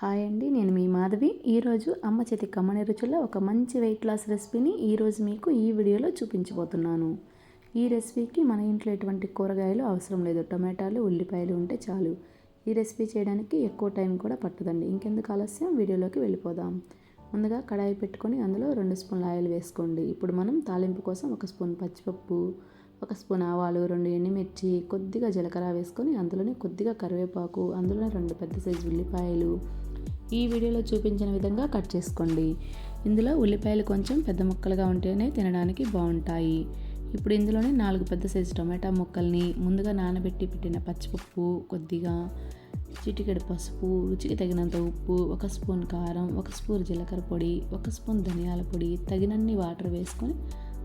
Hi అండి నేను మీ మాధవి. ఈరోజు అమ్మ చేతి కమ్మని రుచుల్లో ఒక మంచి వెయిట్ లాస్ రెసిపీని ఈరోజు మీకు ఈ వీడియోలో చూపించబోతున్నాను. ఈ రెసిపీకి మన ఇంట్లో ఎటువంటి కూరగాయలు అవసరం లేదు. టమాటాలు ఉల్లిపాయలు ఉంటే చాలు. ఈ రెసిపీ చేయడానికి ఎక్కువ టైం కూడా పట్టదండి. ఇంకెందుకు ఆలస్యం? వీడియోలోకి వెళ్ళిపోదాం. ముందుగా కడాయి పెట్టుకొని అందులో రెండు స్పూన్ల ఆయిల్ వేసుకోండి. ఇప్పుడు మనం తాలింపు కోసం ఒక స్పూన్ పచ్చిపప్పు ఒక స్పూన్ ఆవాలు రెండు ఎండుమిర్చి కొద్దిగా జీలకర్ర వేసుకొని అందులోనే కొద్దిగా కరివేపాకు అందులోనే రెండు పెద్ద సైజు ఉల్లిపాయలు ఈ వీడియోలో చూపించిన విధంగా కట్ చేసుకోండి. ఇందులో ఉల్లిపాయలు కొంచెం పెద్ద ముక్కలుగా ఉంటేనే తినడానికి బాగుంటాయి. ఇప్పుడు ఇందులోనే నాలుగు పెద్ద సైజు టొమాటో ముక్కల్ని ముందుగా నానబెట్టి పెట్టిన పచ్చిపప్పు కొద్దిగా చిటికెడు పసుపు రుచికి తగినంత ఉప్పు ఒక స్పూన్ కారం ఒక స్పూన్ జీలకర్ర పొడి ఒక స్పూన్ ధనియాల పొడి తగినన్ని వాటర్ వేసుకొని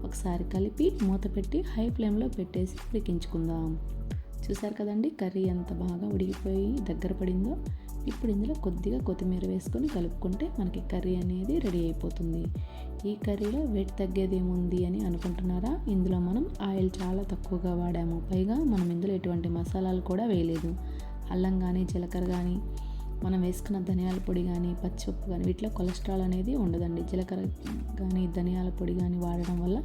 ఒకసారి కలిపి మూత పెట్టి హై ఫ్లేమ్లో పెట్టేసి ఉడికించుకుందాం. చూసారు కదండి కర్రీ ఎంత బాగా ఉడికిపోయి దగ్గర పడిందో? ఇప్పుడు ఇందులో కొద్దిగా కొత్తిమీర వేసుకొని కలుపుకుంటే మనకి కర్రీ అనేది రెడీ అయిపోతుంది. ఈ కర్రీలో వెయిట్ తగ్గేది ఏముంది అని అనుకుంటున్నారా? ఇందులో మనం ఆయిల్ చాలా తక్కువగా వాడాము. పైగా మనం ఇందులో ఎటువంటి మసాలాలు కూడా వేయలేదు. అల్లం కానీ జీలకర్ర కానీ మనం వేసుకున్న ధనియాల పొడి కానీ పచ్చిపప్పు కానీ వీటిలో కొలెస్ట్రాల్ అనేది ఉండదండి. జీలకర్ర కానీ ధనియాల పొడి కానీ వాడడం వల్ల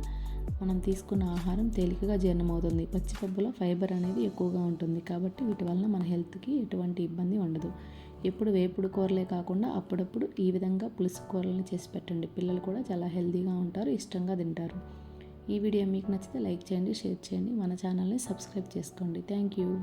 మనం తీసుకున్న ఆహారం తేలికగా జీర్ణమవుతుంది. పచ్చిపప్పులో ఫైబర్ అనేది ఎక్కువగా ఉంటుంది. కాబట్టి వీటి వలన మన హెల్త్కి ఎటువంటి ఇబ్బంది ఉండదు. ఎప్పుడు వేపుడు కూరలే కాకుండా అప్పుడప్పుడు ఈ విధంగా పులుసు కూరలను చేసి పెట్టండి. పిల్లలు కూడా చాలా హెల్తీగా ఉంటారు ఇష్టంగా తింటారు. ఈ వీడియో మీకు నచ్చితే లైక్ చేయండి షేర్ చేయండి. మన ఛానల్ని సబ్స్క్రైబ్ చేసుకోండి. Thank you.